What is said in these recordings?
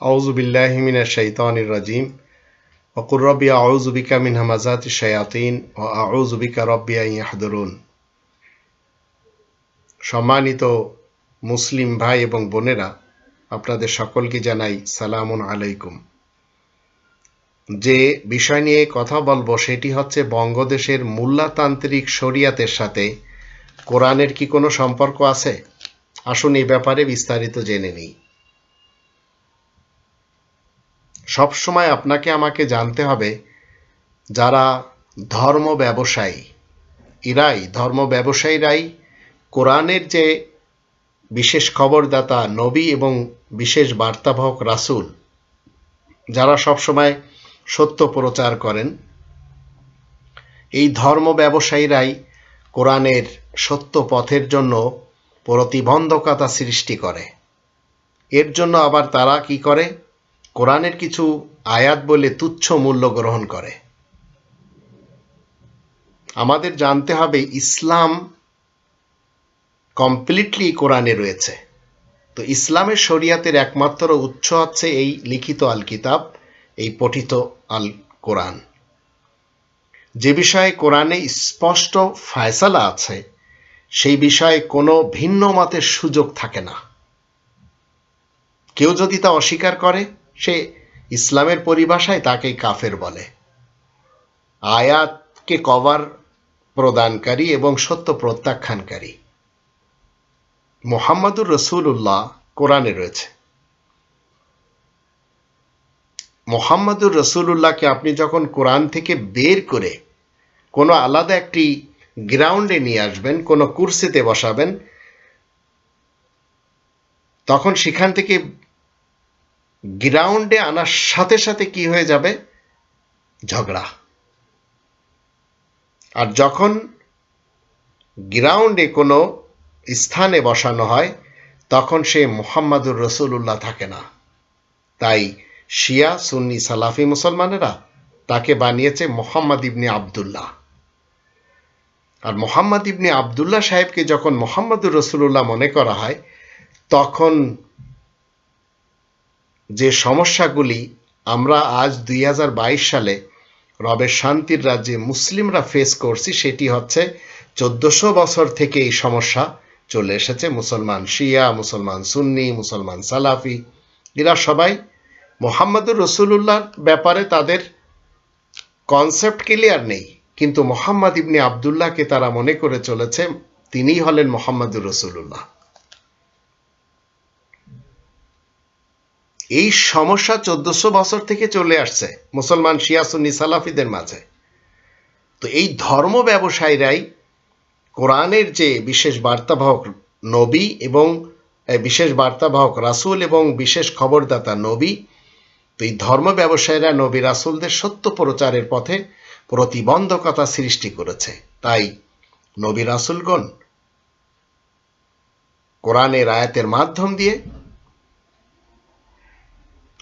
আউজুবিল্লাহমিনা শৈতানির রাজিম। অকুর রব্বি আউজুবিকা মিন হামাজাত শায়াতিন ও আউজুবিকা রব্বিয়া ইয়াহদরুন। সম্মানিত মুসলিম ভাই এবং বোনেরা, আপনাদের সকলকে জানাই সালামুন আলাইকুম। যে বিষয় নিয়ে কথা বলব সেটি হচ্ছে বঙ্গদেশের মোল্লাতান্ত্রিক শরিয়াতের সাথে কোরআনের কি কোনো সম্পর্ক আছে? আসুন এই ব্যাপারে বিস্তারিত জেনে নিই। সবসময় আপনাকে আমাকে জানতে হবে যারা ধর্ম ব্যবসায়ী। ইরাই, ধর্ম ব্যবসায়ীরাই কোরআনের যে বিশেষ খবরদাতা, নবী এবং বিশেষ বার্তাবাহক রাসুল, যারা সবসময় সত্য প্রচার করেন, এই ধর্ম ব্যবসায়ীরাই কোরআনের সত্য পথের জন্য প্রতিবন্ধকতা সৃষ্টি করে। এর জন্য আবার তারা কি করে? কোরআনের কিছু আয়াত বলে তুচ্ছ মূল্য গ্রহণ করে। আমাদের জানতে হবে ইসলাম কমপ্লিটলি কোরআনে রয়েছে। তো ইসলামের শরিয়াতের একমাত্র উৎস হচ্ছে এই লিখিত আল কিতাব এই পঠিত আল কোরআন যে বিষয়ে কোরআনে স্পষ্ট ফায়সালা আছে, সেই বিষয়ে কোনো ভিন্ন মতের সুযোগ থাকে না। কেউ যদি তা অস্বীকার করে সে ইসলামের পরিভাষায় তাকেই কাফের বলে। আয়াতকে কভার প্রদানকারী এবং সত্য প্রত্যাখ্যানকারী। মোহাম্মদুর রসুল্লাহ কোরআনে রয়েছে। মোহাম্মদুর রসুল্লাহকে আপনি যখন কোরআন থেকে বের করে কোনো আলাদা একটি গ্রাউন্ডে নিয়ে আসবেন, কোনো কুর্সিতে বসাবেন, তখন সেখান থেকে গ্রাউন্ডে আনার সাথে সাথে কি হয়ে যাবে? ঝগড়া। আর যখন গ্রাউন্ডে কোনো স্থানে বসানো হয়, তখন সে মোহাম্মদুর রসুল্লাহ থাকে না। তাই শিয়া, সুন্নি, সালাফি মুসলমানেরা তাকে বানিয়েছে মোহাম্মদ ইবনে আবদুল্লাহ। আর মোহাম্মদ ইবনে আবদুল্লাহ সাহেবকে যখন মোহাম্মদুর রসুল্লাহ মনে করা হয়, তখন যে সমস্যাগুলি আমরা আজ দুই হাজার বাইশ সালে রবের শান্তির রাজ্যে মুসলিমরা ফেস করছি, সেটি হচ্ছে চোদ্দশো বছর থেকে এই সমস্যা চলে এসেছে। মুসলমান শিয়া, মুসলমান সুন্নি, মুসলমান সালাফি, এরা সবাই মোহাম্মদুর রসুল্লাহর ব্যাপারে তাদের কনসেপ্ট ক্লিয়ার নেই। কিন্তু মোহাম্মদ ইবনে আবদুল্লাহকে তারা মনে করে চলেছে, তিনিই হলেন মোহাম্মদুর রসুল্লাহ এই সমস্যা চোদ্দশো বছর থেকে চলে আসছে মুসলমান শিয়াসুন্নি সালাফিদের মাঝে। তো এই ধর্ম ব্যবসায়ীরাই কোরআনের যে বিশেষ বার্তাবাহক নবী এবং বিশেষ বার্তাবাহক রাসুল এবং বিশেষ খবরদাতা নবী, তো এই ধর্ম ব্যবসায়ীরা নবী রাসুলদের সত্য প্রচারের পথে প্রতিবন্ধকতা সৃষ্টি করেছে। তাই নবী রাসুলগণ কোরআনের আয়াতের মাধ্যম দিয়ে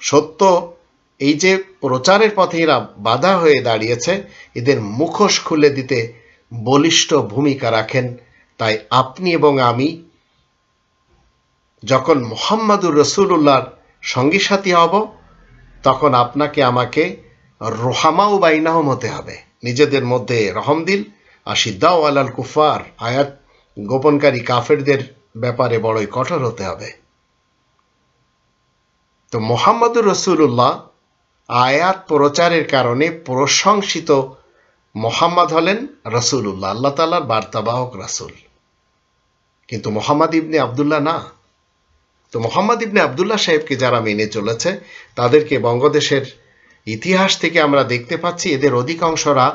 সত্য, এই যে প্রচারের পথে এরা বাধা হয়ে দাঁড়িয়েছে, এদের মুখোশ খুলে দিতে বলিষ্ঠ ভূমিকা রাখেন। তাই আপনি এবং আমি যখন মোহাম্মদুর রসুল্লাহর সঙ্গী সাথী হব, তখন আপনাকে আমাকে রোহামাও বাইনাহম হতে হবে। নিজেদের মধ্যে রহম দিল আর সিদ্দাও আলাল কুফার আয়াত গোপনকারী কাফেরদের ব্যাপারে বড়ই কঠোর হতে হবে। তো মোহাম্মদুর রসুল্লাহ আয়াত প্রচারের কারণে প্রশংসিত মোহাম্মদ হলেন রসুল্লাহ আল্লাহ তালার বার্তাবাহক রাসুল। কিন্তু মোহাম্মদ ইবনে আবদুল্লাহ না। তো মোহাম্মদ ইবনে আবদুল্লাহ সাহেবকে যারা মেনে চলেছে, তাদেরকে বঙ্গদেশের ইতিহাস থেকে আমরা দেখতে পাচ্ছি, এদের অধিকাংশরা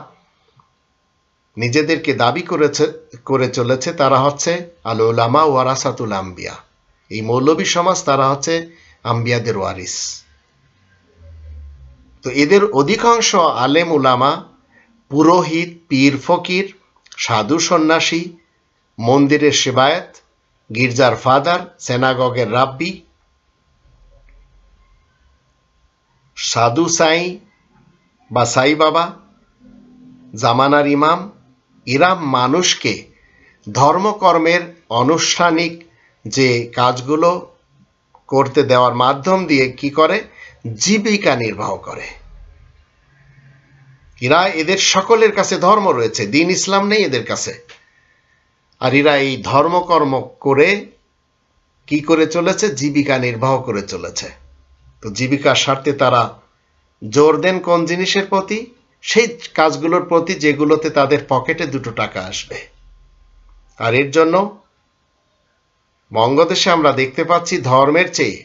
নিজেদেরকে দাবি করেছে, করে চলেছে, তারা হচ্ছে আল ওলামা ওয়ারাসাতুল আম্বিয়া। এই মৌলবী সমাজ তারা হচ্ছে আম্বিয়াদের ওয়ারিস। তো এদের অধিকাংশ আলেম উলামা পুরোহিত, পীর ফকির, সাধু সন্ন্যাসী, মন্দিরের সেবায়ত, গির্জার ফাদার, সেনাগগের রাব্বি, সাধু সাই বা সাই বাবা, জামানার ইমাম, এরা মানুষকে ধর্মকর্মের আনুষ্ঠানিক যে কাজগুলো করতে দেওয়ার মাধ্যম দিয়ে কি করে? জীবিকা নির্বাহ করে। এরা এদের সকলের কাছে ধর্ম রয়েছে, দিন ইসলাম নেই এদের কাছে। আর এরা এই ধর্মকর্ম করে কি করে চলেছে? জীবিকা নির্বাহ করে চলেছে। তো জীবিকার স্বার্থে তারা জোর দেন কোন জিনিসের প্রতি? সেই কাজগুলোর প্রতি যেগুলোতে তাদের পকেটে দুটো টাকা আসবে। আর এর জন্য বঙ্গদেশে আমরা দেখতে পাচ্ছি ধর্মের চেয়ে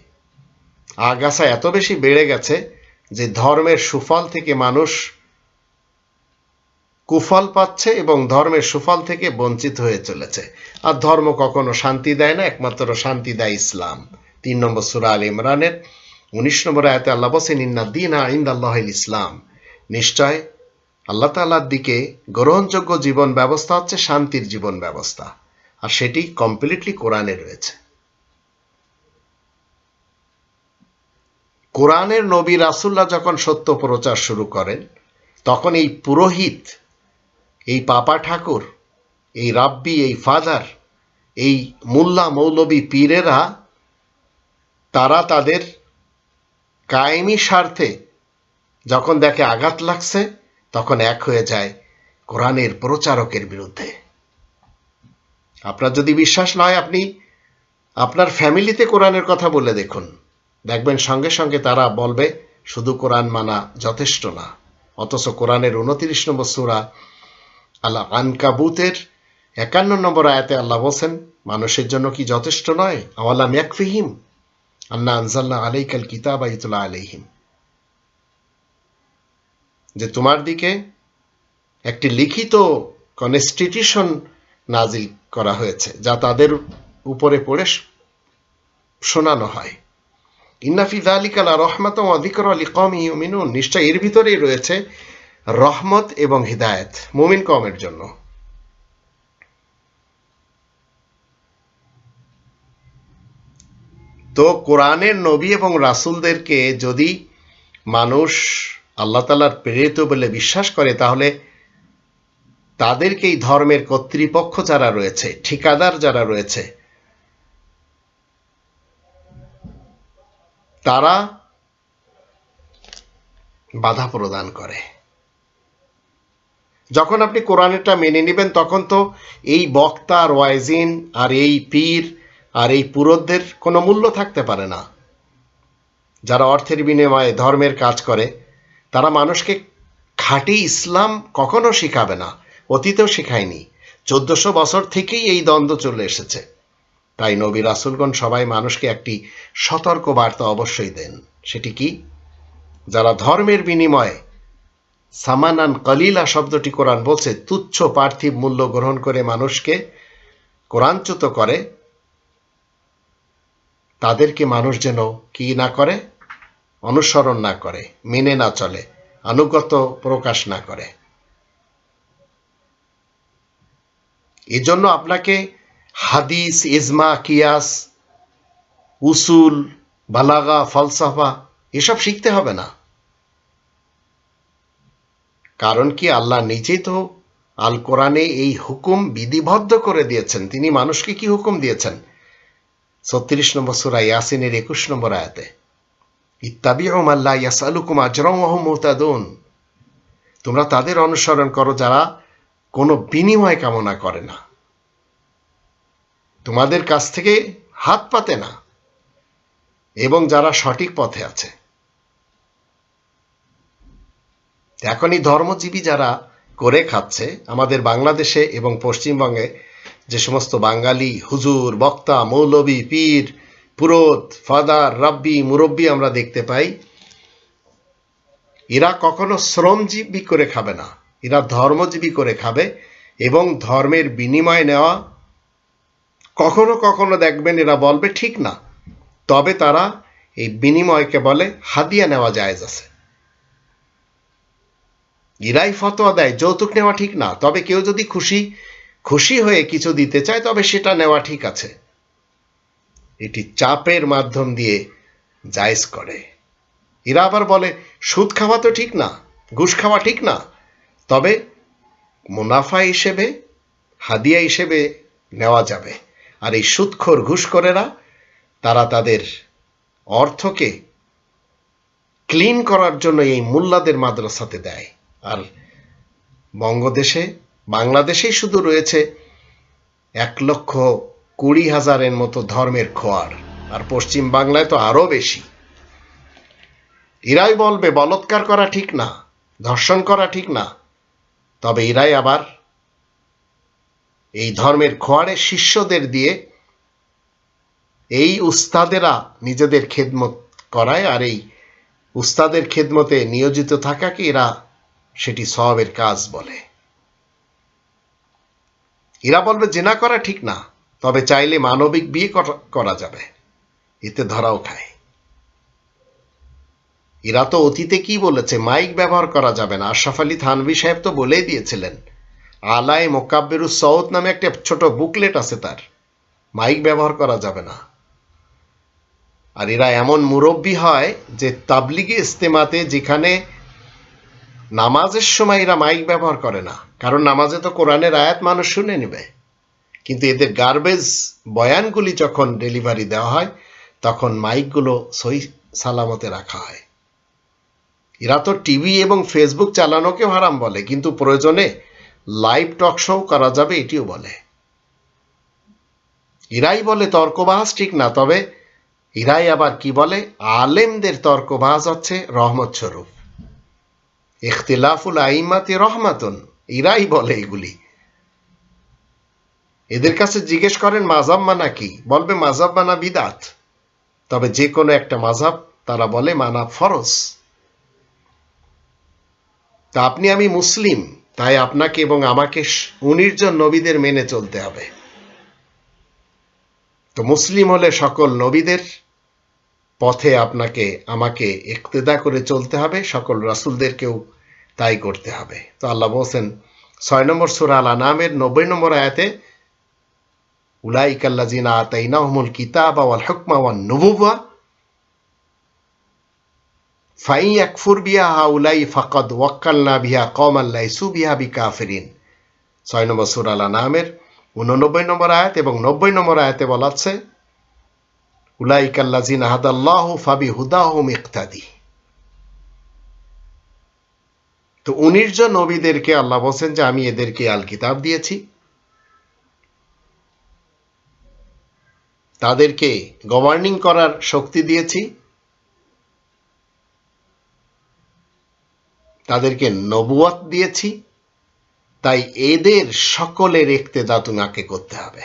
আগাছা এত বেশি বেড়ে গেছে যে ধর্মের সুফল থেকে মানুষ কুফল পাচ্ছে এবং ধর্মের সুফল থেকে বঞ্চিত হয়ে চলেছে। আর ধর্ম কখনো শান্তি দেয় না, একমাত্র শান্তি দেয় ইসলাম। তিন নম্বর সুরা আল ইমরানের উনিশ নম্বর আয়তে আল্লাহ বসেন ইন্না দিন আইন্দ আল্লাহ ইসলাম। নিশ্চয় আল্লাহ তাল্লার দিকে গ্রহণযোগ্য জীবন ব্যবস্থা হচ্ছে শান্তির জীবন ব্যবস্থা। আর সেটি কমপ্লিটলি কোরআনে রয়েছে। কোরআনের নবী রাসুল্লাহ যখন সত্য প্রচার শুরু করেন, তখন এই পুরোহিত, এই পাপা ঠাকুর, এই রাব্বি, এই ফাদার, এই মোল্লা মৌলবী পীরেরা, তারা তাদের কায়েমি স্বার্থে যখন দেখে আঘাত লাগছে, তখন এক হয়ে যায় কোরআনের প্রচারকের বিরুদ্ধে। আপনার যদি বিশ্বাস নয় আপনি আপনার ফ্যামিলিতে কোরআনের কথা বলে দেখুন। দেখবেন সঙ্গে সঙ্গে তারা বলবে, শুধু কোরআন মানা যথেষ্ট না। অথচ কোরআনের উনত্রিশ নম্বর সুরা আল্লাহ আনকাবুতের একান্ন নম্বর আয়াতে আল্লাহ বলছেন, মানুষের জন্য কি যথেষ্ট নয়? আওয়ালাম ইয়াকফিহিম আন্না আনজাল্লা আলাইকাল কিতাব আইতুল্লাহ আলাইহিম। যে তোমার দিকে একটি লিখিত কনস্টিটিউশন নাজিল করা হয়েছে, যা তাদের উপরে পড়ে শোনানো হয়। ইন্নাফি দালিকালা রহমত অধিকর আলী কম ইউমিনুন। নিশ্চয় এর ভিতরেই রয়েছে রহমত এবং হিদায়ত, মুমিন কমের জন্য। তো কোরআনের নবী এবং রাসুলদেরকে যদি মানুষ আল্লাহ তালার প্রেরিত বলে বিশ্বাস করে, তাহলে তাদেরকে এই ধর্মের কর্তৃপক্ষ যারা রয়েছে, ঠিকাদার যারা রয়েছে, তারা বাধা প্রদান করে। যখন আপনি কোরআনেরটা মেনে নেবেন, তখন তো এই বক্তা আর ওয়াইজিন আর এই পীর আর এই পুরোধদের কোনো মূল্য থাকতে পারে না। যারা অর্থের বিনিময়ে ধর্মের কাজ করে, তারা মানুষকে খাঁটি ইসলাম কখনো শিখাবে না। অতীতেও শেখায়নি। চোদ্দশো বছর থেকেই এই দ্বন্দ্ব চলে এসেছে। তাই নবী রাসুলগণ সবাই মানুষকে একটি সতর্ক বার্তা অবশ্যই দেন। সেটি কি? যারা ধর্মের বিনিময়ে সামানান কলিলা শব্দটি কোরআন বলছে, তুচ্ছ পার্থিব মূল্য গ্রহণ করে মানুষকে কোরআনচ্যুত করে, তাদেরকে মানুষ যেন কি না করে? অনুসরণ না করে, মেনে না চলে আনুগত প্রকাশ না করে। এজন্য আপনাকে হাদিস, ইজমা, কিয়াস, উসুল, বালাগা, ফলসাফা এসব শিখতে হবে না। কারণ কি আল্লাহ নিজেই তো আল কোরআনে এই হুকুম বিধিবদ্ধ করে দিয়েছেন। তিনি মানুষকে কি হুকুম দিয়েছেন? ছত্রিশ নম্বর সুরা ইয়াসিনের একুশ নম্বর আয়াতে ইত্তাবিউম আল্লাহ ইয়াসালুকুম আজরম মুহতাদুন। তোমরা তাদের অনুসরণ করো, যারা কোনো বিনিময় কামনা করে না। তোমাদের কাছ থেকে হাত পাতে না এবং যারা সঠিক পথে আছে। এখন এই ধর্মজীবী যারা করে খাচ্ছে, আমাদের বাংলাদেশে এবং পশ্চিমবঙ্গে যে সমস্ত বাঙালি, হুজুর, বক্তা, মৌলবী, পীর পুরোত ফাদার, রাব্বি, মুরব্বী আমরা দেখতে পাই, এরা কখনো শ্রমজীবী করে খাবে না। এরা ধর্মজীবী করে খাবে এবং ধর্মের বিনিময় নেওয়া কখনো কখনো দেখবেন এরা বলবে, ঠিক না। তবে তারা এই বিনিময়কে বলে, হাদিয়া নেওয়া জায়েজ আছে। ইরাই ফতোয়া দেয়, যৌতুক নেওয়া ঠিক না। তবে কেউ যদি খুশি খুশি হয়ে কিছু দিতে চায়, তবে সেটা নেওয়া ঠিক আছে। এটি চাপের মাধ্যম দিয়ে জায়জ করে। এরা আবার বলে, সুদ খাওয়া তো ঠিক না, ঘুষ খাওয়া ঠিক না। তবে মুনাফা হিসেবে, হাদিয়া হিসেবে নেওয়া যাবে। আর এই সুদখোর ঘুষখোরেরা, তারা তাদের অর্থকে ক্লিন করার জন্য এই মোল্লাদের মাদ্রাসাতে দেয়। আর বঙ্গদেশে, বাংলাদেশেই শুধু রয়েছে এক লক্ষ কুড়ি হাজারের মতো ধর্মের খোয়ার। আর পশ্চিম বাংলায় তো আরও বেশি। এরাই বলবে, বলৎকার করা ঠিক না, ধর্ষণ করা ঠিক না। তবে এরাই আবার এই ধর্মের খোয়ারের শিষ্যদের দিয়ে এই উস্তাদেরা নিজেদের খেদমত করায় আর এই উস্তাদের খেদমতে নিয়োজিত থাকাকে এরা সেটি সবের কাজ বলে। এরা বলবে, জেনা করা ঠিক না, তবে চাইলে মানবিক বিয়ে করা যাবে। এতে ধরাও খায়। এরা তো অতীতে কি বলেছে? মাইক ব্যবহার করা যাবে না। আশরাফ আলী থানভি সাহেব তো বলেই দিয়েছিলেন। আলায় মোকাব্বেরুস সৌদ নামে একটা ছোট বুকলেট আছে তার। মাইক ব্যবহার করা যাবে না। আর এরা এমন মুরব্বী হয় যে তাবলিগি ইস্তেমাতে যেখানে নামাজের সময় এরা মাইক ব্যবহার করে না। কারণ নামাজে তো কোরআনের আয়াত মানুষ শুনে নেবে। কিন্তু এদের গার্বেজ বয়ানগুলি যখন ডেলিভারি দেওয়া হয়, তখন মাইকগুলো সই সালামতে রাখা হয়। এরা তো টিভি এবং ফেসবুক চালানোকেও হারাম বলে, কিন্তু প্রয়োজনে লাইভ টক শো করা যাবে, এটিও বলে। ইরাই বলে তর্কবাহাস ঠিক না, তবে ইরাই আবার কি বলে? আলেমদের তর্কবাহাস হচ্ছে রহমত স্বরূপ। ইখতিলাফুল আইমাতি রহমাতুন ইরাই বলে এগুলি। এদের কাছে জিজ্ঞেস করেন মাজাব মানা কি? বলবে মাজাব মানা বিদাত। তবে যে কোনো একটা মাঝাব তারা বলে, মানা ফরজ। তা আপনি আমি মুসলিম, তাই আপনাকে এবং আমাকে উনিশজন নবীদের মেনে চলতে হবে। তো মুসলিম হলে সকল নবীদের পথে আপনাকে, আমাকে একতেদা করে চলতে হবে, সকল রাসুলদেরকেও তাই করতে হবে। তো আল্লাহ বলছেন, ছয় নম্বর সুরা আল নামের নব্বই নম্বর আয়াতে উলাইকাল্লাজিনা আতাইনাহুমুল কিতাব ওয়াল হুকমা ওয়ান নুবুওয়া ফাই ইয়াকফুর বিহা হাউলাই ফাকাদ ওয়াক্কালনা বিহা কওমান লাইসু বিহা বিকাফিরিন। ছয় নম্বর সূরা আল নামের উননব্বই নম্বর আয়াত এবং নব্বই নম্বর আয়াতে বলা আছে উলাইকাল্লাজিনা হাদাল্লাহু ফাবি হুদাহুম ইক্তাদি তো উনিশ জন নবীদেরকে আল্লাহ বলছেন যে আমি এদেরকে আল কিতাব দিয়েছি। তাদেরকে গভর্নিং করার শক্তি দিয়েছি। তাদেরকে নবুয়াত দিয়েছি, তাই এদের সকলের ইক্তেদা তোমাকে করতে হবে।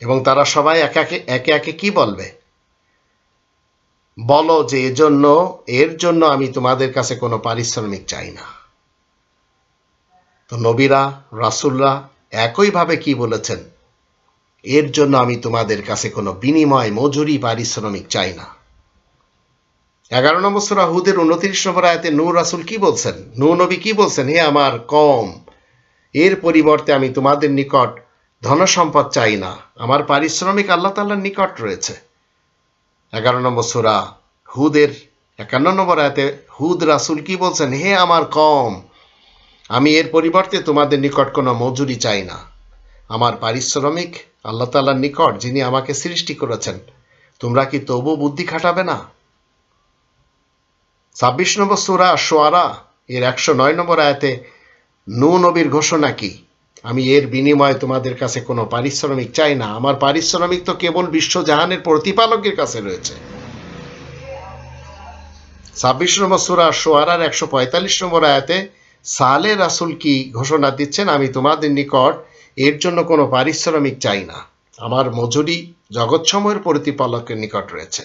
এবং তারা সবাই একে একে একে একে কি বলবে? বলো যে এজন্য, এর জন্য আমি তোমাদের কাছে কোনো পারিশ্রমিক চাই না। তো নবীরা, রাসুলরা একইভাবে কি বলেছেন? এর জন্য আমি তোমাদের কাছে কোনো বিনিময়, মজুরি, পারিশ্রমিক চাই না। এগারো নম্বর সুরা হুদের উনত্রিশ নম্বর আয়তে নূর রাসুল কি বলছেন? নূ নবী কি বলছেন? হে আমার কম এর পরিবর্তে আমি তোমাদের নিকট ধনসম্পদ চাই না। আমার পারিশ্রমিক আল্লাহ তাল্লার নিকট রয়েছে। এগারো নম্বর সুরা হুদের একান্ন নম্বর আয়তে হুদ রাসুল কি বলছেন? হে আমার কম আমি এর পরিবর্তে তোমাদের নিকট কোনো মজুরি চাই না। আমার পারিশ্রমিক আল্লাহ তাল্লার নিকট যিনি আমাকে সৃষ্টি করেছেন, তোমরা কি তবু বুদ্ধি খাটাবে না? ছাব্বিশ নম্বর সুরা সোয়ারা এর একশো নয় নম্বর আয়াতে, নু নবীর ঘোষণা কি? আমি এর বিনিময়ে তোমাদের কাছে কোনো পারিশ্রমিক চাই না। আমার পারিশ্রমিক তো কেবল বিশ্বজাহানের প্রতিপালকের কাছে রয়েছে। ছাব্বিশ নম্বর সুরা সোয়ারার একশো পঁয়তাল্লিশ নম্বর আয়াতে, সালে রাসুল কি ঘোষণা দিচ্ছেন? আমি তোমাদের নিকট এর জন্য কোনো পারিশ্রমিক চাই না। আমার মজুরি জগৎসমূহের প্রতিপালকের নিকট রয়েছে।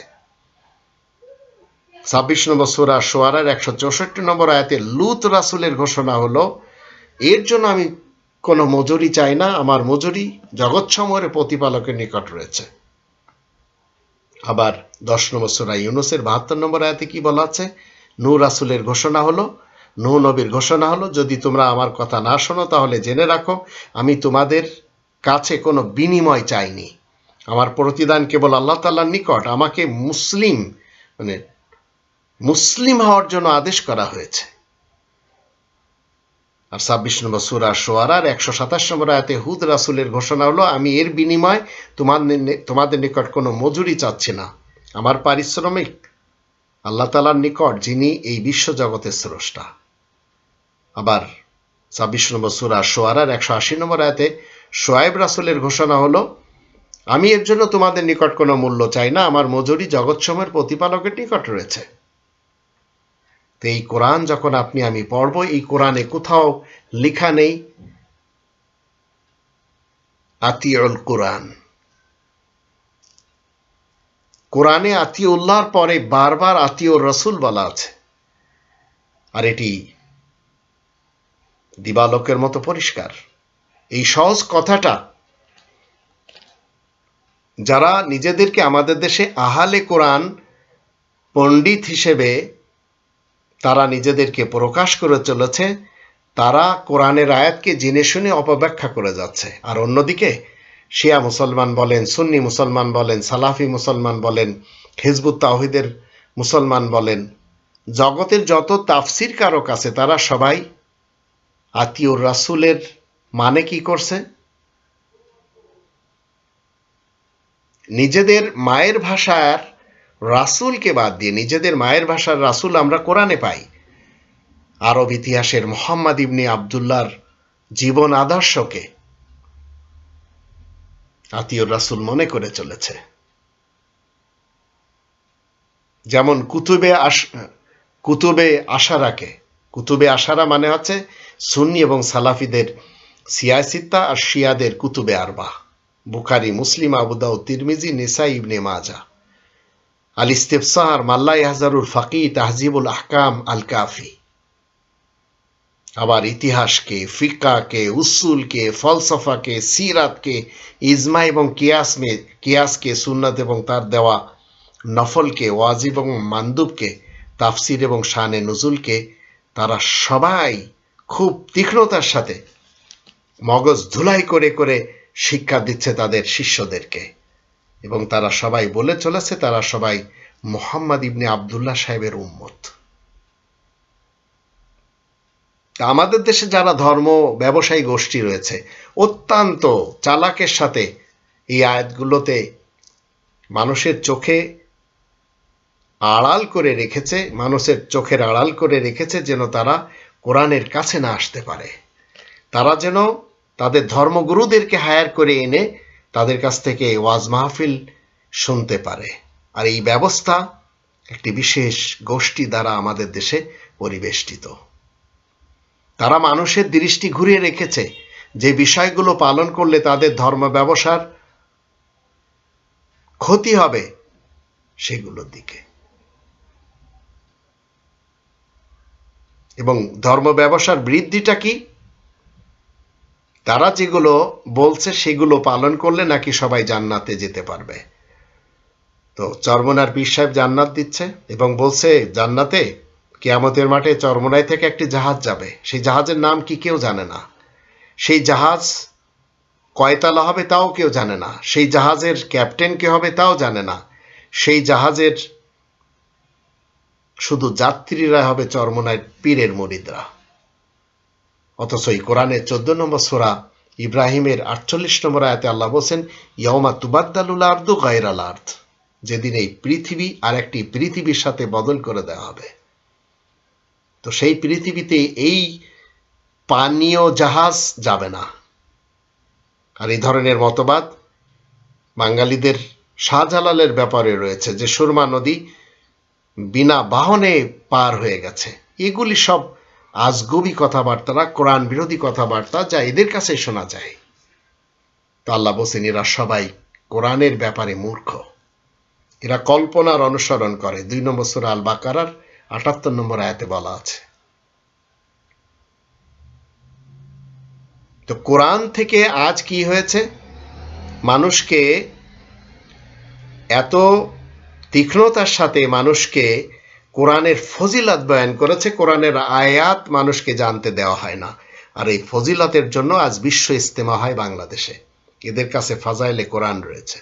ছাব্বিশ নম্বর সুরা সোয়ারার একশো চৌষট্টি নম্বর আয়াতে লুত রাসুলের ঘোষণা হলো, এর জন্য আমি কোনো মজুরি চাই না, আমার মজুরি জগৎসমূহের প্রতিপালকের নিকট রয়েছে। আবার দশ নম্বর সুরা ইউনুসের বাহাত্তর নম্বর আয়াতে কি বলা আছে? নূ রাসুলের ঘোষণা হলো, নূ নবীর ঘোষণা হলো, যদি তোমরা আমার কথা না শোনো, তাহলে জেনে রাখো, আমি তোমাদের কাছে কোনো বিনিময় চাইনি। আমার প্রতিদান কেবল আল্লাহ তাল্লার নিকট, আমাকে মুসলিম মানে মুসলিম হওয়ার জন্য আদেশ করা হয়েছে। আর ছাব্বিশ নম্বর সুরা সোয়ারার একশো সাতাশ নম্বর আয়াতে হুদ রাসুলের ঘোষণা হলো, আমি এর বিনিময় তোমাদের তোমাদের নিকট কোনো মজুরি চাচ্ছি না। আমার পারিশ্রমিক আল্লাহ তালার নিকট, যিনি এই বিশ্বজগতের স্রষ্টা। আবার ছাব্বিশ নম্বর সুরা সোয়ারার একশো আশি নম্বর আয়াতে সোয়াইব রাসুলের ঘোষণা হলো, আমি এর জন্য তোমাদের নিকট কোনো মূল্য চাই না। আমার মজুরি জগৎসমের প্রতিপালকের নিকট রয়েছে। তো এই কোরআন যখন আপনি, আমি পড়ব, এই কোরআনে কোথাও লেখা নেই। আতিউল কোরআন। কোরআনে আতিউল্লাহর পরে বারবার আতিউর রসুল বলা আছে। আর এটি দিবালোকের মতো পরিষ্কার। এই সহজ কথাটা যারা নিজেদেরকে আমাদের দেশে আহালে কোরআন পণ্ডিত হিসেবে তারা নিজেদেরকে প্রকাশ করে চলেছে, তারা কোরআনের আয়াতকে জেনে শুনে অপব্যাখ্যা করে যাচ্ছে। আর অন্যদিকে, শিয়া মুসলমান বলেন, সুন্নি মুসলমান বলেন, সালাফি মুসলমান বলেন, হিজবুত তাহিদের মুসলমান বলেন, জগতের যত তাফসির কারক আছে, তারা সবাই আতিউর রাসুলের মানে কি করছে? নিজেদের মায়ের ভাষার রাসুলকে বাদ দিয়ে নিজেদের মায়ের ভাষার রাসুল আমরা কোরআনে পাই। আরব ইতিহাসের মোহাম্মদ ইবনি আবদুল্লার জীবন আদর্শকে আতিউর রাসুল মনে করে চলেছে। যেমন কুতুবে আস কুতুবে আশারাকে, কুতুবে আশারা মানে হচ্ছে সুন্নি এবং সালাফিদের সিয়াসিত্তা আর শিয়াদের কুতুবে আরবা বুখারি, মুসলিম আবুদাউ তিরমিজি নিসা ইবনে মাজা আল ইস্তেফসার মাল্লা ইহাজারুল ফাকি তাহজিবুল আহকাম আল কাফি আবার ইতিহাসকে ফিকাকে উসুলকে, ফলসফাকে, সিরাতকে, ইজমা এবং কিয়াসমে, কিয়াসকে, সুন্নাত এবং তার দেওয়া নফলকে, ওয়াজিব এবং মান্দুবকে, তাফসির এবং শানে নজুলকে, তারা সবাই খুব তীক্ষ্ণতার সাথে মগজ ধুলাই করে করে শিক্ষা দিচ্ছে তাদের শিষ্যদেরকে। এবং তারা সবাই বলে চলেছে, তারা সবাই মোহাম্মদ ইবনে আবদুল্লাহ সাহেবের উম্মত। আমাদের দেশে যারা ধর্ম ব্যবসায়ী গোষ্ঠী রয়েছে, অত্যন্ত চালাকের সাথে এই আয়াতগুলোতে মানুষের চোখে আড়াল করে রেখেছে, মানুষের চোখের আড়াল করে রেখেছে যেন তারা কোরআনের কাছে না আসতে পারে। তারা যেন তাদের ধর্মগুরুদেরকে হায়ার করে এনে তাদের কাছ থেকে ওয়াজ মাহফিল শুনতে পারে। আর এই ব্যবস্থা একটি বিশেষ গোষ্ঠী দ্বারা আমাদের দেশে পরিবেষ্টিত। তারা মানুষের দৃষ্টি ঘুরিয়ে রেখেছে যে বিষয়গুলো পালন করলে তাদের ধর্ম ব্যবসার ক্ষতি হবে সেগুলোর দিকে। এবং ধর্ম ব্যবসার বৃদ্ধিটা কি? তারা যেগুলো বলছে সেগুলো পালন করলে নাকি সবাই জান্নাতে যেতে পারবে। তো চরমনার পীর সাহেব জান্নাত দিচ্ছে এবং বলছে, জান্নাতে কেয়ামতের মাঠে চরমনাই থেকে একটি জাহাজ যাবে। সেই জাহাজের নাম কি কেউ জানে না। সেই জাহাজ কয়তালা হবে তাও কেউ জানে না। সেই জাহাজের ক্যাপ্টেন কে হবে তাও জানে না। সেই জাহাজের শুধু যাত্রীরা হবে চরমনায় পীরের মরিদরা। অথচ এই কোরআনের চোদ্দ নম্বর সোরা ইব্রাহিমের আটচল্লিশ নম্বর আয়াতে আল্লাহ বলছেন ইয়মা তুবাদ্দালুল আর্দু গায়রাল আর্থ যেদিন এই পৃথিবী আর একটি পৃথিবীর সাথে বদল করে দেওয়া হবে। তো সেই পৃথিবীতে এই পানীয় জাহাজ যাবে না। আর এই ধরনের মতবাদ বাঙালিদের শাহজালালের ব্যাপারে রয়েছে, যে সুরমা নদী বিনা বাহনে পার হয়ে গেছে। এগুলি সব আজগুবি কথাবার্তারা কোরআন বিরোধী কথাবার্তা যা এদের কাছে শোনা যায়। তো আল্লাহ এরা সবাই কোরআনের ব্যাপারে মূর্খ। এরা কল্পনার অনুসরণ করে। দুই নম্বর সুরা আল বাকারার আটাত্তর নম্বর আয়াতে বলা আছে। তো কোরআন থেকে আজ কি হয়েছে? মানুষকে এত তীক্ষ্ণতার সাথে মানুষকে কোরআনের ফজিলত বয়ান করেছে, কোরআনের আয়াত মানুষকে জানতে দেওয়া হয় না। আর এই ফজিলতের জন্য আজ বিশ্ব ইস্তেমা হয় বাংলাদেশে। এদের কাছে ফাজাইলে কোরআন রয়েছে।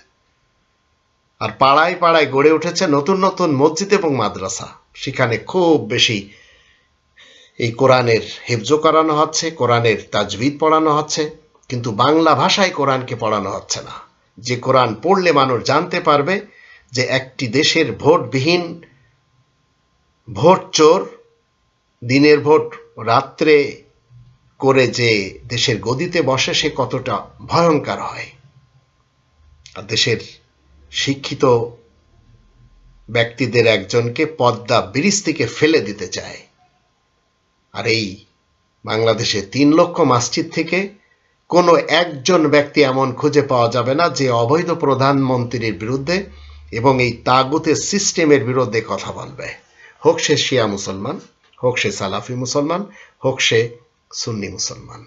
আর পাড়ায় পাড়ায় গড়ে উঠেছে নতুন নতুন মসজিদ এবং মাদ্রাসা। সেখানে খুব বেশি এই কোরআনের হেফজো করানো হচ্ছে, কোরআনের তাজবিদ পড়ানো হচ্ছে, কিন্তু বাংলা ভাষায় কোরআনকে পড়ানো হচ্ছে না। যে কোরআন পড়লে মানুষ জানতে পারবে যে একটি দেশের ভোটবিহীন ভোট চোর দিনের ভোট রাত্রে করে যে দেশের গদিতে বসে সে কতটা ভয়ঙ্কর হয়। আর দেশের শিক্ষিত ব্যক্তিদের একজনকে পদ্মা ব্রিজ থেকে ফেলে দিতে চায়। আর এই বাংলাদেশে তিন লক্ষ মসজিদ থেকে কোনো একজন ব্যক্তি এমন খুঁজে পাওয়া যাবে না যে অবৈধ প্রধানমন্ত্রীর বিরুদ্ধে এবং এই তাগুতের সিস্টেমের বিরুদ্ধে কথা বলবে। হোক সে শিয়া মুসলমান, হোক সে সালাফি মুসলমান, হোক সে সুন্নি মুসলমান।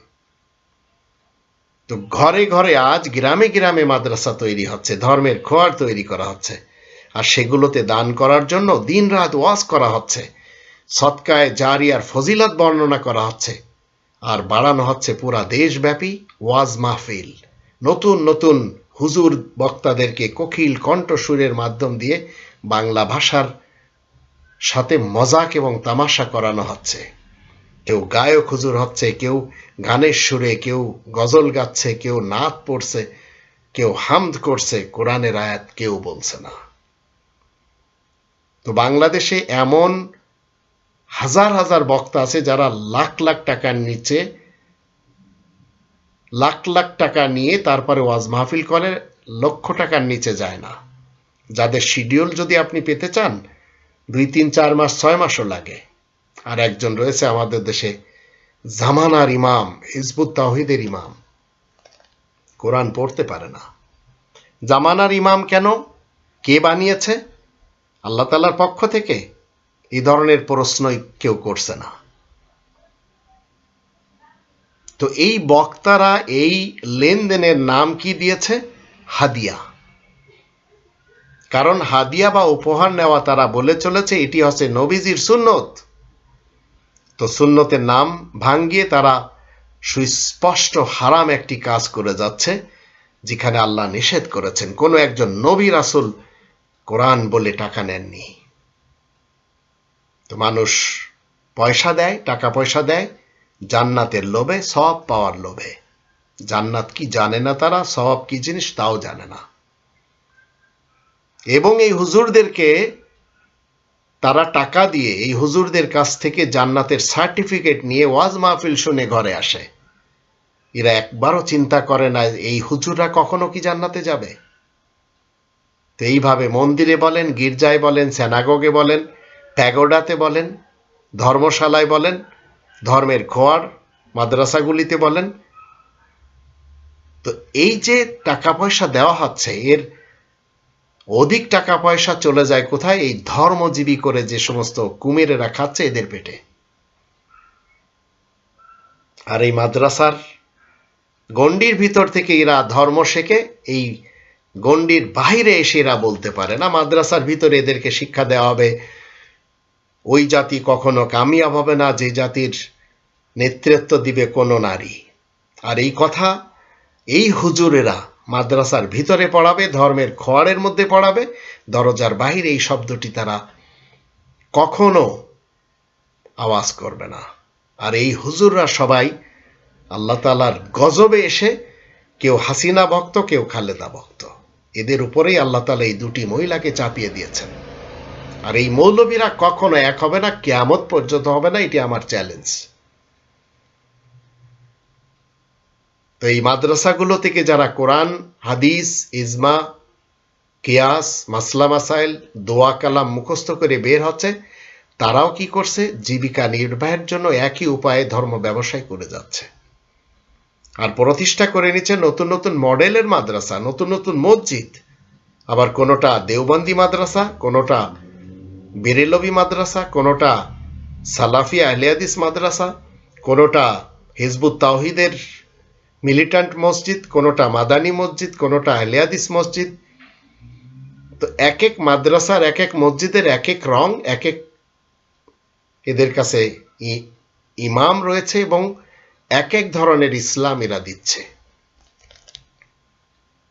তো ঘরে ঘরে আজ গ্রামে গ্রামে মাদ্রাসা তৈরি হচ্ছে, ধর্মের খোয়ার তৈরি করা হচ্ছে। আর সেগুলোতে দান করার জন্য দিন রাত ওয়াজ করা হচ্ছে। সৎকায় জারিয়ার ফজিলত বর্ণনা করা হচ্ছে। আর বাড়ানো হচ্ছে পুরা দেশব্যাপী ওয়াজ মাহফিল। নতুন নতুন হুজুর বক্তাদেরকে কোকিল কণ্ঠসুরের মাধ্যম দিয়ে বাংলা ভাষার সাথে মজাক এবং তামাশা করানো হচ্ছে। কেউ গায়ক হুজুর হচ্ছে, কেউ গানের সুরে, কেউ গজল গাচ্ছে, কেউ নাত পড়ছে, কেউ হামদ করছে, কোরআনের আয়াত কেউ বলছে না। তো বাংলাদেশে এমন হাজার হাজার বক্তা আছে যারা লাখ লাখ টাকার নিচে, লাখ লাখ টাকা নিয়ে তারপরে ওয়াজ মাহফিল করে, লক্ষ টাকার নিচে যায় না। যাদের শিডিউল যদি আপনি পেতে চান দুই তিন চার মাস, ছয় মাসও লাগে। আর একজন রয়েছে আমাদের দেশে জামানার ইমাম, হিজবুত তাহিদের ইমাম। কোরআন পড়তে পারে না। জামানার ইমাম কেন? কে বানিয়েছে? আল্লাহ তালার পক্ষ থেকে। এই ধরনের প্রশ্নই কেউ করছে না। তো এই বক্তারা এই লেনদেনের নাম কি দিয়েছে? হাদিয়া। কারণ হাদিয়া বা উপহার নেওয়া তারা বলে চলেছে, এটি হচ্ছে নবীজির সুন্নত। তো সুন্নতের নাম ভাঙ্গিয়ে তারা সুস্পষ্ট হারাম একটি কাজ করে যাচ্ছে, যেখানে আল্লাহ নিষেধ করেছেন। কোনো একজন নবী রাসুল কোরআন বলে টাকা নেননি। তো মানুষ পয়সা দেয়, টাকা পয়সা দেয়, জান্নাতের লোভে সব পাওয়ার লোভে। জান্নাত কি জানে না তারা সব কি জিনিস তাও জানে না। এবং এই হুজুরদেরকে তারা টাকা দিয়ে এই হুজুরদের কাছ থেকে জান্নাতের সার্টিফিকেট নিয়ে ওয়াজ মাহফিল শুনে ঘরে আসে। এরা একবারও চিন্তা করে না, এই হুজুররা কখনো কি জান্নাতে যাবে? তো এইভাবে মন্দিরে বলেন, গির্জায় বলেন সেনাগগে বলেন, প্যাগোডাতে বলেন, ধর্মশালায় বলেন, ধর্মের খোয়ার, মাদ্রাসাগুলিতে বলেন। তো এই যে টাকা পয়সা দেওয়া হচ্ছে, এর অধিক টাকা পয়সা চলে যায় কোথায়? এই ধর্মজীবী করে যে সমস্ত কুমিরেরা খাচ্ছে এদের পেটে। আর এই মাদ্রাসার গণ্ডির ভিতর থেকে এরা ধর্ম শেখে, এই গণ্ডির বাহিরে এসে এরা বলতে পারে না, মাদ্রাসার ভিতরে এদেরকে শিক্ষা দেওয়া হবে। ওই জাতি কখনো কামিয়াব হবে না, যে জাতির নেতৃত্ব দিবে কোনো নারী। আর এই কথা, এই হুজুরেরা মাদ্রাসার ভিতরে পড়াবে, ধর্মের খোয়ারের মধ্যে পড়াবে, দরজার বাহিরে এই শব্দটি তারা কখনো আওয়াজ করবে না। আর এই হুজুররা সবাই আল্লাহ তালার গজবে এসে কেউ হাসিনা ভক্ত, কেউ খালেদা ভক্ত। এদের উপরেই আল্লাহ তালা এই দুটি মহিলাকে চাপিয়ে দিয়েছেন। আর এই মৌলবীরা কখনো এক হবে না, কেয়ামত পর্যন্ত হবে না, এটি আমার চ্যালেঞ্জ। তো এই মাদ্রাসাগুলো থেকে যারা কোরআন, হাদিস, ইজমা, কিয়াস, মাসলা মাসাইল, দোয়া কালাম মুখস্থ করে বের হচ্ছে, তারাও কি করছে? জীবিকা নির্বাহের জন্য একই উপায়ে ধর্ম ব্যবসায় করে যাচ্ছে। আর প্রতিষ্ঠা করে নিচ্ছে নতুন নতুন মডেলের মাদ্রাসা, নতুন নতুন মসজিদ। আবার কোনোটা দেওবন্দি মাদ্রাসা, কোনোটা বেরেলবি মাদ্রাসা, কোনোটা সালাফি আহলিয়াদিস মাদ্রাসা, কোনোটা হিজবুত তাওহিদের মিলিটান্ট মসজিদ, কোনোটা মাদানি মসজিদ, কোনোটা আহলিয়াদিস মসজিদ। তো এক এক মাদ্রাসার এক এক মসজিদের এক এক রং এক এক এদের কাছে ইমাম রয়েছে এবং এক এক ধরনের ইসলাম এরা দিচ্ছে।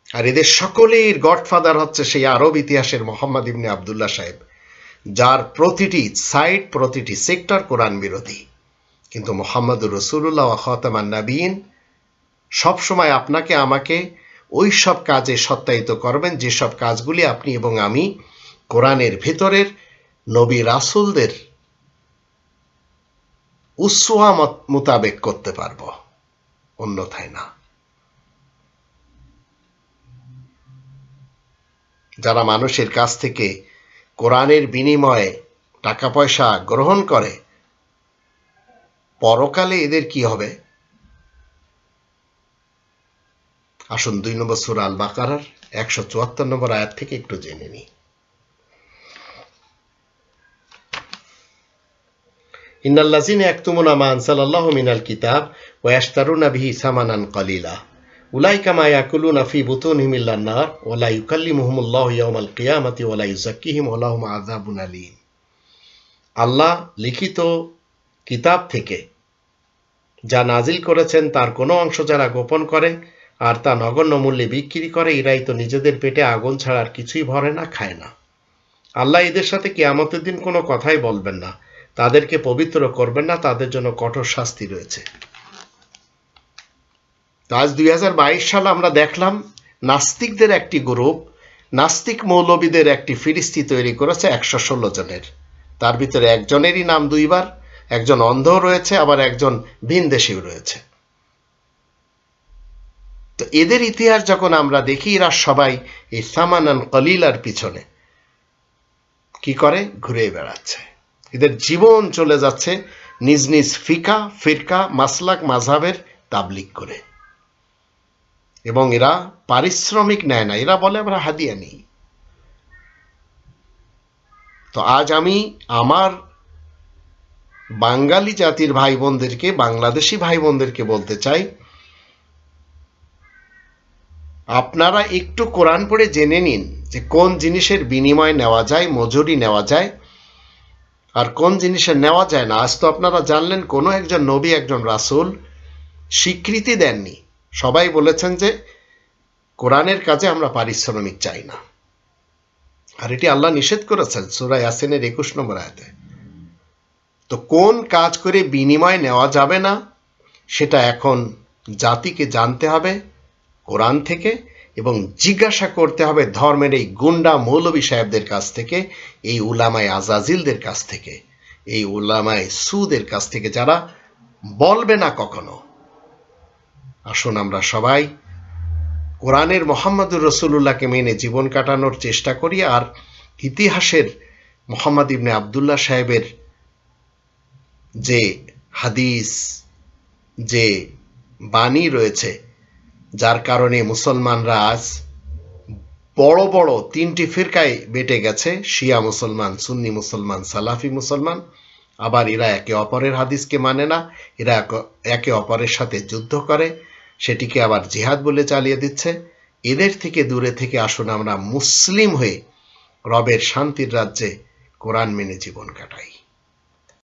আর এদের সকলের গডফাদার হচ্ছে সেই আরব ইতিহাসের মোহাম্মদ ইবনে আবদুল্লাহ সাহেব, যার প্রতিটি সাইড প্রতিটি সেক্টর কোরআন বিরোধী। কিন্তু মোহাম্মদুর রসুল্লাহ খতামান নবীন সবসময় আপনাকে, আমাকে ওই সব কাজে সত্যায়িত করবেন যেসব কাজগুলি আপনি এবং আমি কোরআনের ভেতরের নবী রাসুলদের উসুয়া মোতাবেক করতে পারব। অন্যথায় না। যারা মানুষের কাছ থেকে কোরআনের বিনিময়ে টাকা পয়সা গ্রহণ করে, পরকালে এদের কি হবে? আসুন দুই নম্বর সুর আল বাকারার একশো চুয়াত্তর নম্বর আয়াত থেকে একটু জেনে নিই। ইন্নাল্লাজিন একতুমুনা মা আনসালাল্লাহু মিনাল কিতাব ওয়া ইয়াশতারুনা বিহি সামানান কালিলা। কিয়ামাতি আলীম। আল্লাহ লিখিত কিতাব থেকে যা নাজিল করেছেন তার কোনো অংশ যারা গোপন করে আর তা নগণ্য মূল্যে বিক্রি করে, এরাই তো নিজেদের পেটে আগুন ছাড়া আর কিছুই ভরে না, খায় না। আল্লাহ এদের সাথে কিয়ামতের দিন কোনো কথাই বলবেন না। তাদেরকে পবিত্র করবেন না, তাদের জন্য কঠোর শাস্তি রয়েছে। আজ দুই হাজার বাইশ সালে আমরা দেখলাম, নাস্তিকদের একটি গ্রুপ, নাস্তিক মৌলবীদের একটি ফিরিস্তি তৈরি করেছে একশো ষোলো জনের। তার ভিতরে একজনেরই নাম দুইবার, একজন অন্ধ রয়েছে, আবার একজন ভিন ভিনদেশীও রয়েছে। তো এদের ইতিহাস যখন আমরা দেখি, এরা সবাই এই সামানান কলিলার পিছনে কি করে? ঘুরে বেড়াচ্ছে। এদের জীবন চলে যাচ্ছে নিজ নিজ ফিকা, ফিরকা, মাসলাক মাঝাবের তাবলিক করে। এবং এরা পারিশ্রমিক নেয় না। এরা বলে, আমরা হাদিয়া নেই। তো আজ আমি আমার বাঙালি জাতির ভাই বোনদেরকে বাংলাদেশি ভাই বোনদেরকে বলতে চাই আপনারা একটু কোরআন পড়ে জেনে নিন যে কোন জিনিসের বিনিময় নেওয়া যায়, মজুরি নেওয়া যায়। আর কোন জিনিসের নেওয়া যায় না, আজ তো আপনারা জানলেন কোনো একজন নবী, একজন রাসুল স্বীকৃতি দেননি। সবাই বলেছেন যে কোরআনের কাজে আমরা পারিশ্রমিক চাই না। আর এটি আল্লাহ নিষেধ করেছেন সুরা ইয়াসিনের একুশ নম্বর আয়াতে। তো কোন কাজ করে বিনিময় নেওয়া যাবে না, সেটা এখন জাতিকে জানতে হবে। কোরআন থেকে এবং জিজ্ঞাসা করতে হবে ধর্মের এই গুন্ডা মৌলবী সাহেবদের কাছ থেকে, এই উলামায় আজাজিলদের কাছ থেকে, এই উলামায় সুদের কাছ থেকে যারা বলবে না কখনো। আসুন আমরা সবাই কোরআনের মোহাম্মদুর রসুল্লাহকে মেনে জীবন কাটানোর চেষ্টা করি আর ইতিহাসের মোহাম্মদ ইবনে আবদুল্লাহ সাহেবের যে হাদিস, যে বাণী রয়েছে যার কারণে মুসলমানরা আজ বড় বড় তিনটি ফিরকায় বেটে গেছে, শিয়া মুসলমান, সুন্নি মুসলমান, সালাফি মুসলমান। আবার এরা একে অপরের হাদিসকে মানে না, এরা একে অপরের সাথে যুদ্ধ করে, সেটিকে আবার জিহাদ বলে চালিয়ে দিচ্ছে। এদের থেকে দূরে থেকে আসুন আমরা মুসলিম হয়ে রবের শান্তির রাজ্যে কোরআন মেনে জীবন কাটাই।